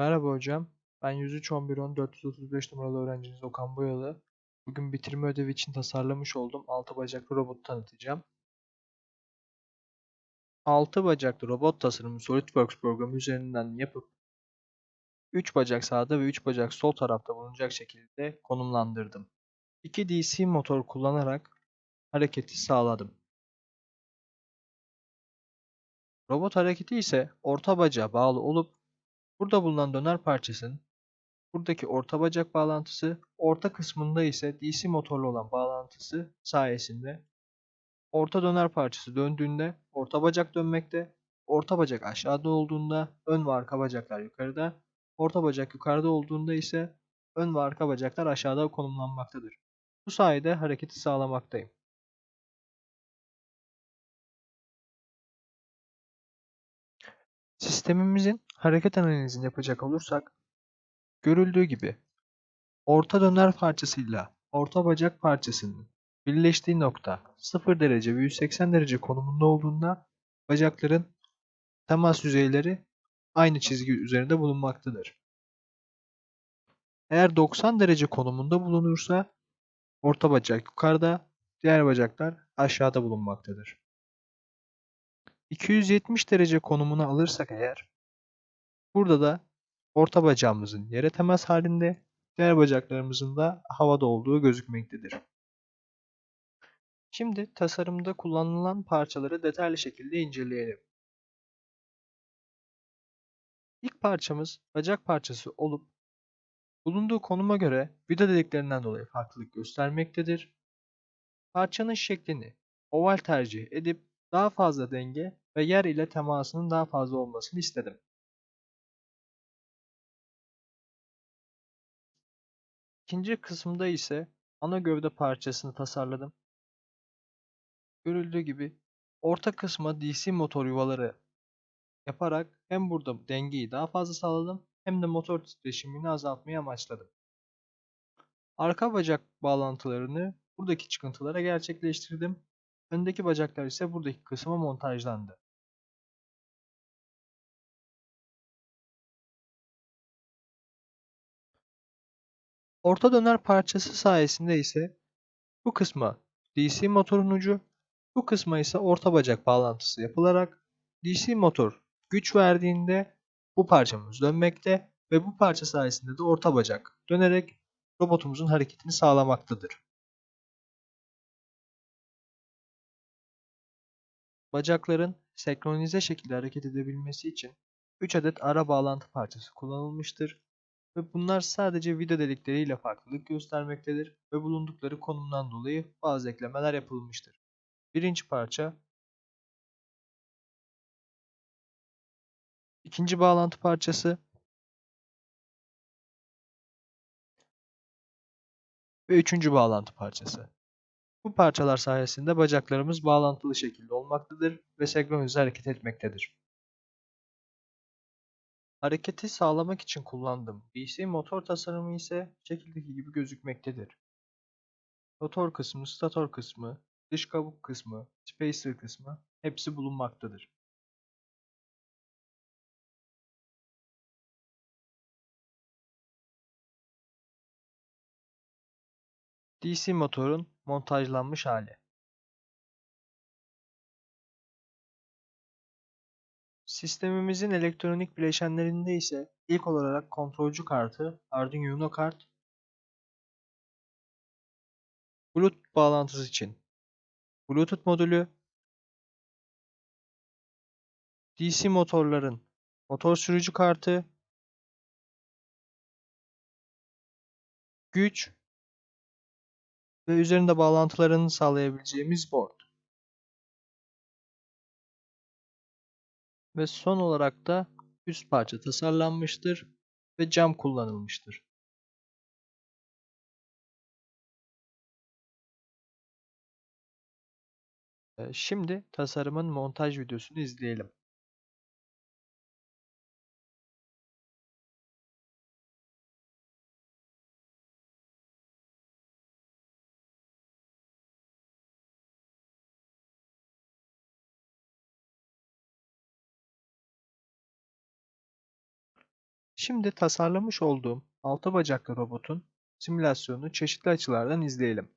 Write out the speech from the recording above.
Merhaba hocam. Ben 103 11 10 435 numaralı öğrenciniz Okan Boyalı. Bugün bitirme ödevi için tasarlamış olduğum 6 bacaklı robotu tanıtacağım. 6 bacaklı robot tasarımı SolidWorks programı üzerinden yapıp 3 bacak sağda ve 3 bacak sol tarafta bulunacak şekilde konumlandırdım. 2 DC motor kullanarak hareketi sağladım. Robot hareketi ise orta bacağa bağlı olup burada bulunan döner parçasının buradaki orta bacak bağlantısı, orta kısmında ise DC motorlu olan bağlantısı sayesinde orta döner parçası döndüğünde orta bacak dönmekte, orta bacak aşağıda olduğunda ön ve arka bacaklar yukarıda, orta bacak yukarıda olduğunda ise ön ve arka bacaklar aşağıda konumlanmaktadır. Bu sayede hareketi sağlamaktayım. Sistemimizin hareket analizini yapacak olursak, görüldüğü gibi orta döner parçasıyla orta bacak parçasının birleştiği nokta 0 derece ve 180 derece konumunda olduğunda bacakların temas yüzeyleri aynı çizgi üzerinde bulunmaktadır. Eğer 90 derece konumunda bulunursa orta bacak yukarıda, diğer bacaklar aşağıda bulunmaktadır. 270 derece konumuna alırsak eğer burada da orta bacağımızın yere temas halinde, diğer bacaklarımızın da havada olduğu gözükmektedir. Şimdi tasarımda kullanılan parçaları detaylı şekilde inceleyelim. İlk parçamız bacak parçası olup bulunduğu konuma göre vida deliklerinden dolayı farklılık göstermektedir. Parçanın şeklini oval tercih edip daha fazla denge ve yer ile temasının daha fazla olmasını istedim. İkinci kısımda ise ana gövde parçasını tasarladım. Görüldüğü gibi orta kısma DC motor yuvaları yaparak hem burada dengeyi daha fazla sağladım hem de motor titreşimini azaltmayı amaçladım. Arka bacak bağlantılarını buradaki çıkıntılara gerçekleştirdim. Öndeki bacaklar ise buradaki kısma montajlandı. Orta döner parçası sayesinde ise bu kısma DC motorun ucu, bu kısma ise orta bacak bağlantısı yapılarak DC motor güç verdiğinde bu parçamız dönmekte ve bu parça sayesinde de orta bacak dönerek robotumuzun hareketini sağlamaktadır. Bacakların senkronize şekilde hareket edebilmesi için 3 adet ara bağlantı parçası kullanılmıştır ve bunlar sadece vida delikleriyle farklılık göstermektedir ve bulundukları konumdan dolayı bazı eklemeler yapılmıştır. Birinci parça ikinci bağlantı parçası ve üçüncü bağlantı parçası. Bu parçalar sayesinde bacaklarımız bağlantılı şekilde olmaktadır ve senkronize hareket etmektedir. Hareketi sağlamak için kullandığım DC motor tasarımı ise şekildeki gibi gözükmektedir. Motor kısmı, stator kısmı, dış kabuk kısmı, spacer kısmı hepsi bulunmaktadır. DC motorun montajlanmış hali. Sistemimizin elektronik bileşenlerinde ise ilk olarak kontrolcü kartı Arduino Uno kart, Bluetooth bağlantısı için Bluetooth modülü, DC motorların motor sürücü kartı, güç ve üzerinde bağlantılarını sağlayabileceğimiz board. Ve son olarak da üst parça tasarlanmıştır ve cam kullanılmıştır. Ee, şimdi tasarımın montaj videosunu izleyelim. Şimdi tasarlamış olduğum altı bacaklı robotun simülasyonunu çeşitli açılardan izleyelim.